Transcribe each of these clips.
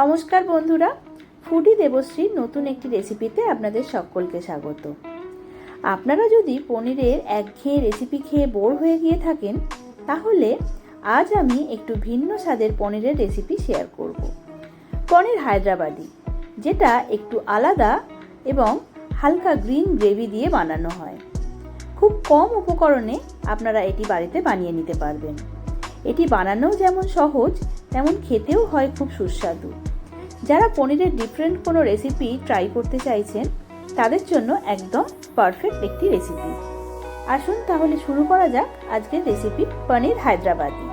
নমস্কার বন্ধুরা, ফুডি দেবশ্রীর নতুন একটি রেসিপিতে আপনাদের সকলকে স্বাগত। আপনারা যদি পনিরের একঘেয়ে রেসিপি খেয়ে বোর হয়ে গিয়ে থাকেন, তাহলে আজ আমি একটু ভিন্ন স্বাদের পনিরের রেসিপি শেয়ার করব। পনির হায়দ্রাবাদি, যেটা একটু আলাদা এবং হালকা গ্রিন গ্রেভি দিয়ে বানানো হয়। খুব কম উপকরণে আপনারা এটি বাড়িতে বানিয়ে নিতে পারবেন। এটি বানানোও যেমন সহজ, তেমন খেতেও হয় খুব সুস্বাদু। যারা পনিরের ডিফারেন্ট কোনো রেসিপি ট্রাই করতে চাইছেন, তাদের জন্য একদম পারফেক্ট একটি রেসিপি আসুন তাহলে শুরু করা যাক আজকের রেসিপি পনির হায়দ্রাবাদি।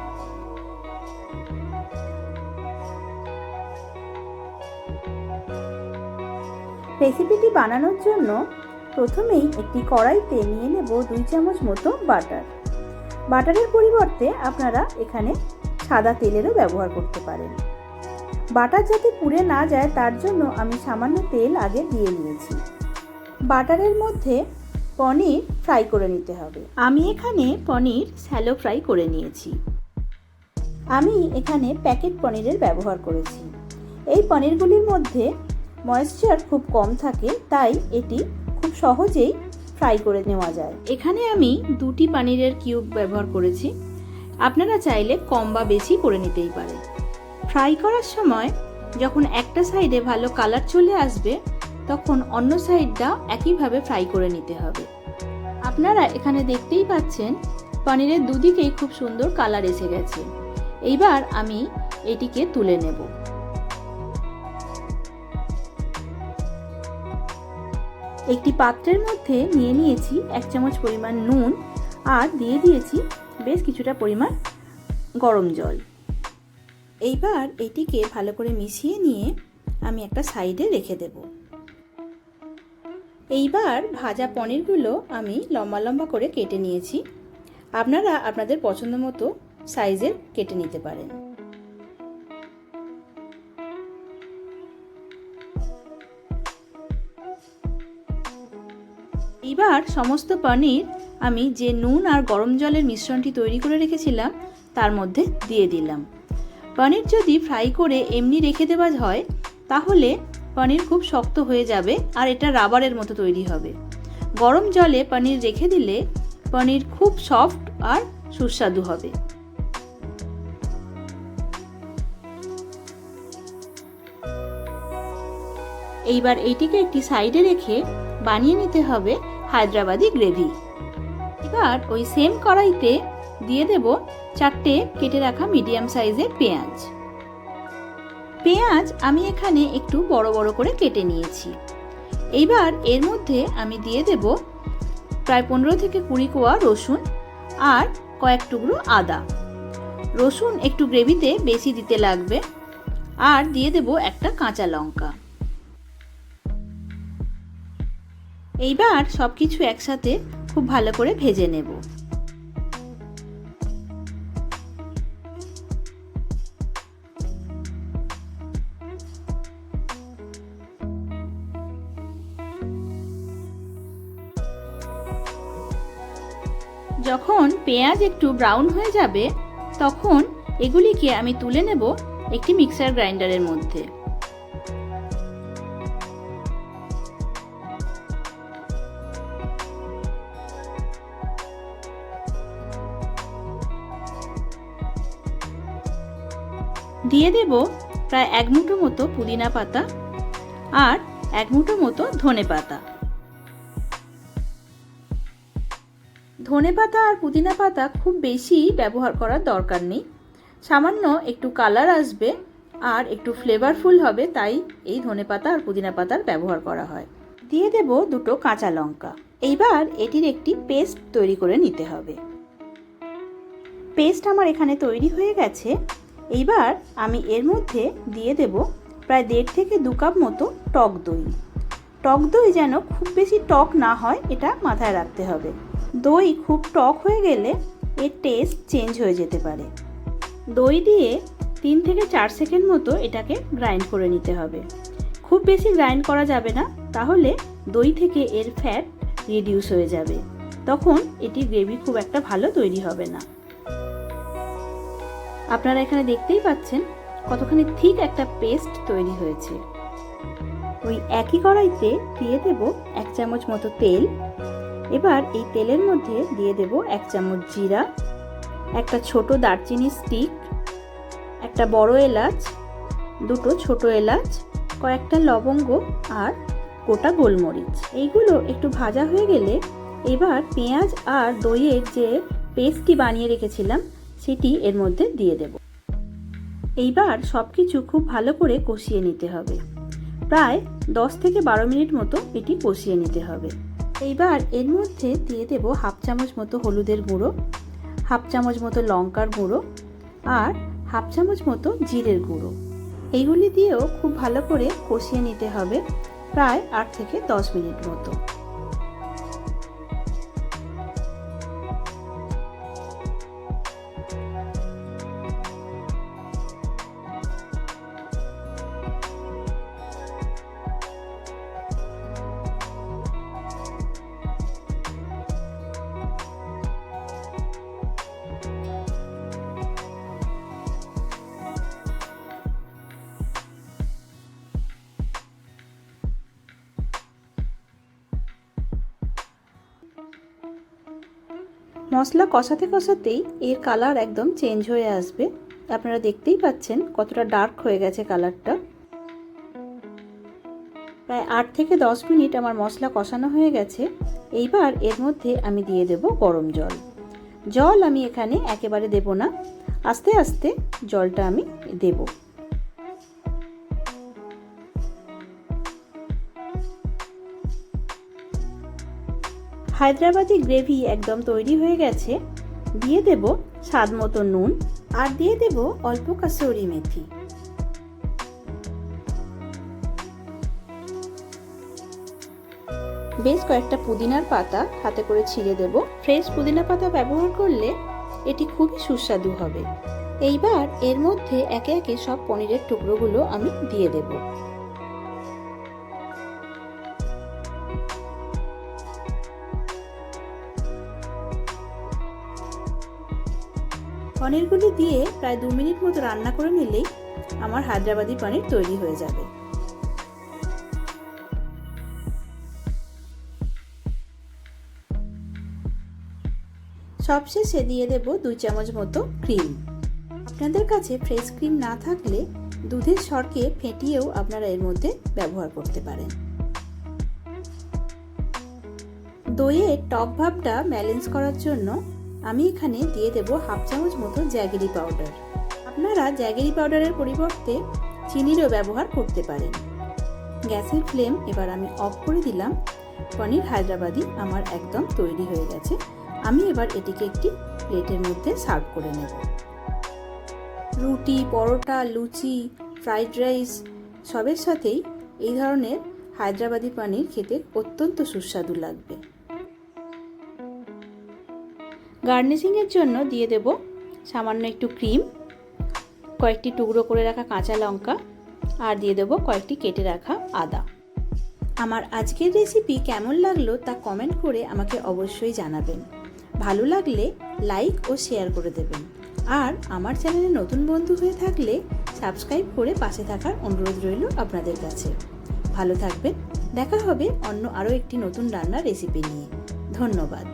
রেসিপিটি বানানোর জন্য প্রথমেই একটি কড়াইতে নিয়ে নেব দুই চামচ মতো বাটার বাটারের পরিবর্তে আপনারা এখানে সাদা তেলেরও ব্যবহার করতে পারেন। বাটার যাতে পুড়ে না যায়, তার জন্য আমি সামান্য তেল আগে দিয়ে নিয়েছি। বাটারের মধ্যে পনির ফ্রাই করে নিতে হবে। আমি এখানে পনির স্যালো ফ্রাই করে নিয়েছি। আমি এখানে প্যাকেট পনিরের ব্যবহার করেছি। এই পনিরগুলির মধ্যে ময়েশ্চার খুব কম থাকে, তাই এটি খুব সহজেই ফ্রাই করে নেওয়া যায়। এখানে আমি দুটি পানিরের কিউব ব্যবহার করেছি। আপনারা চাইলে কম বা বেশি করে নিতেই পারেন। ফ্রাই করার সময় যখন একটা সাইডে ভালো কালার চলে আসবে, তখন অন্য সাইডটা একইভাবে ফ্রাই করে নিতে হবে। আপনারা এখানে দেখতেই পাচ্ছেন, পনিরের দুদিকেই খুব সুন্দর কালার এসে গেছে। এইবার আমি এটিকে তুলে নেব। একটি পাত্রের মধ্যে নিয়ে নিয়েছি এক চামচ পরিমাণ নুন আর দিয়ে দিয়েছি বেশ কিছুটা পরিমাণ গরম জল। এইবার এটিকে ভালো করে মিশিয়ে নিয়ে আমি একটা সাইডে রেখে দেব। এইবার ভাজা পনিরগুলো আমি লম্বা লম্বা করে কেটে নিয়েছি। আপনারা আপনাদের পছন্দ মতো সাইজের কেটে নিতে পারেন। এবার সমস্ত পনির আমি যে নুন আর গরম জলের মিশ্রণটি তৈরি করে রেখেছিলাম, তার মধ্যে দিয়ে দিলাম। পনির যদি ফ্রাই করে এমনি রেখে দেওয়া হয়, তাহলে পনির খুব শক্ত হয়ে যাবে আর এটা রাবারের মতো তৈরি হবে। গরম জলে পনির রেখে দিলে পনির খুব সফট আর সুস্বাদু হবে। এইবার এইটিকে একটি সাইডে রেখে বানিয়ে নিতে হবে হায়দ্রাবাদি গ্রেভি। এবার ওই সেম কড়াইতে দিয়ে দেব চারটে কেটে রাখা মিডিয়াম সাইজের পেঁয়াজ। পেঁয়াজ আমি এখানে একটু বড় বড় করে কেটে নিয়েছি। এইবার এর মধ্যে আমি দিয়ে দেব প্রায় পনেরো থেকে কুড়ি কোয়া রসুন আর কয়েক টুকরো আদা। রসুন একটু গ্রেভিতে বেশি দিতে লাগবে আর দিয়ে দেব একটা কাঁচা লঙ্কা। এইবার সব কিছু একসাথে খুব ভালো করে ভেজে নেব। যখন পেঁয়াজ একটু ব্রাউন হয়ে যাবে, তখন এগুলিকে আমি তুলে নেব একটি মিক্সার গ্রাইন্ডারের মধ্যে। দিয়ে দেব প্রায় এক মুঠো মতো পুদিনা পাতা আর এক মুঠো মতো ধনে পাতা। ধনে পাতা আর পুদিনা পাতা খুব বেশি ব্যবহার করার দরকার নেই। সামান্য একটু কালার আসবে আর একটু ফ্লেভারফুল হবে, তাই এই ধনে পাতা আর পুদিনা পাতার ব্যবহার করা হয়। দিয়ে দেব দুটো কাঁচা লঙ্কা। এইবার এটির একটি পেস্ট তৈরি করে নিতে হবে। পেস্ট আমার এখানে তৈরি হয়ে গেছে। এইবার আমি এর মধ্যে দিয়ে দেব প্রায় দেড় থেকে দু কাপ মতো টক দই। টক দই যেন খুব বেশি টক না হয়, এটা মাথায় রাখতে হবে। দই খুব টক হয়ে গেলে এর টেস্ট চেঞ্জ হয়ে যেতে পারে। দই দিয়ে তিন থেকে চার সেকেন্ড মতো এটাকে গ্রাইন্ড করে নিতে হবে। খুব বেশি গ্রাইন্ড করা যাবে না, তাহলে দই থেকে এর ফ্যাট রিডিউস হয়ে যাবে। তখন এটি গ্রেভি খুব একটা ভালো তৈরি হবে না। আপনারা এখানে দেখতেই পাচ্ছেন কতখানি ঠিক একটা পেস্ট তৈরি হয়েছে। ওই একই কড়াইতে দিয়ে দেব এক চামচ মতো তেল এবার এই তেলের মধ্যে দিয়ে দেব এক চামচ জিরা, একটা ছোট দারচিনি স্টিক একটা বড় এলাচ, দুটো ছোট এলাচ, কয়েকটা লবঙ্গ আর গোটা গোলমরিচ। এইগুলো একটু ভাজা হয়ে গেলে এবার পেঁয়াজ আর দইয়ের যে পেস্টটি বানিয়ে রেখেছিলাম, সেটি এর মধ্যে দিয়ে দেব। এইবার সব কিছু খুব ভালো করে কষিয়ে নিতে হবে। প্রায় দশ থেকে বারো মিনিট মতো এটি কষিয়ে নিতে হবে। এইবার এর মধ্যে দিয়ে দেব হাফ চামচ মতো হলুদের গুঁড়ো, হাফ চামচ মতো লঙ্কার গুঁড়ো আর হাফ চামচ মতো জিরের গুঁড়ো। এইগুলি দিয়েও খুব ভালো করে কষিয়ে নিতে হবে প্রায় আট থেকে দশ মিনিট মতো। মশলা কষাতে কষাতেই এর কালার একদম চেঞ্জ হয়ে আসবে। আপনারা দেখতেই পাচ্ছেন কতটা ডার্ক হয়ে গেছে কালারটা প্রায় আট থেকে দশ মিনিট আমার মশলা কষানো হয়ে গেছে। এইবার এর মধ্যে আমি দিয়ে দেব গরম জল। জল আমি এখানে একেবারে দেব না। আস্তে আস্তে জলটা আমি দেবো। হায়দ্রাবাদি গ্রেভি একদম তৈরি হয়ে গেছে। দিয়ে দেব স্বাদ মতো নুন আর দিয়ে দেব অল্প কাসৌরি মেথি। বেশ কয়েকটা পুদিনার পাতা হাতে করে ছিঁড়ে দেব। ফ্রেশ পুদিনা পাতা ব্যবহার করলে এটি খুবই সুস্বাদু হবে। এইবার এর মধ্যে একে একে সব পনিরের টুকরোগুলো আমি দিয়ে দেবো। পনিরগুলি দিয়ে প্রায় দু মিনিট মতো রান্না করে নিলেই আমার হায়দ্রাবাদি পনির তৈরি হয়ে যাবে। সবশেষে দিয়ে দেব দুই চামচ মতো ক্রিম। আপনাদের কাছে ফ্রেশ ক্রিম না থাকলে দুধের সরকে ফেটিয়েও আপনারা এর মধ্যে ব্যবহার করতে পারেন। দইয়ের টক ভাবটা ব্যালেন্স করার জন্য আমি এখানে দিয়ে দেব হাফ চামচ মতো জ্যাগেরি পাউডার। আপনারা জ্যাগেরি পাউডারের পরিবর্তে চিনিরও ব্যবহার করতে পারেন। গ্যাসের ফ্লেম এবার আমি অফ করে দিলাম। পনির হায়দ্রাবাদি আমার একদম তৈরি হয়ে গেছে। আমি এবার এটিকে একটি প্লেটের মধ্যে সার্ভ করে নেব। রুটি, পরোটা, লুচি, ফ্রাইড রাইস সবের সাথেই এই ধরনের হায়দ্রাবাদি পানির খেতে অত্যন্ত সুস্বাদু লাগবে। গার্নিশিংয়ের জন্য দিয়ে দেব সামান্য একটু ক্রিম, কয়েকটি টুকরো করে রাখা কাঁচা লঙ্কা আর দিয়ে দেবো কয়েকটি কেটে রাখা আদা। আমার আজকের রেসিপি কেমন লাগল তা কমেন্ট করে আমাকে অবশ্যই জানাবেন। ভালো লাগলে লাইক ও শেয়ার করে দেবেন। আর আমার চ্যানেলে নতুন বন্ধু হয়ে থাকলে সাবস্ক্রাইব করে পাশে থাকার অনুরোধ রইল আপনাদের কাছে। ভালো থাকবেন, দেখা হবে অন্য আরও একটি নতুন রান্নার রেসিপি নিয়ে। ধন্যবাদ।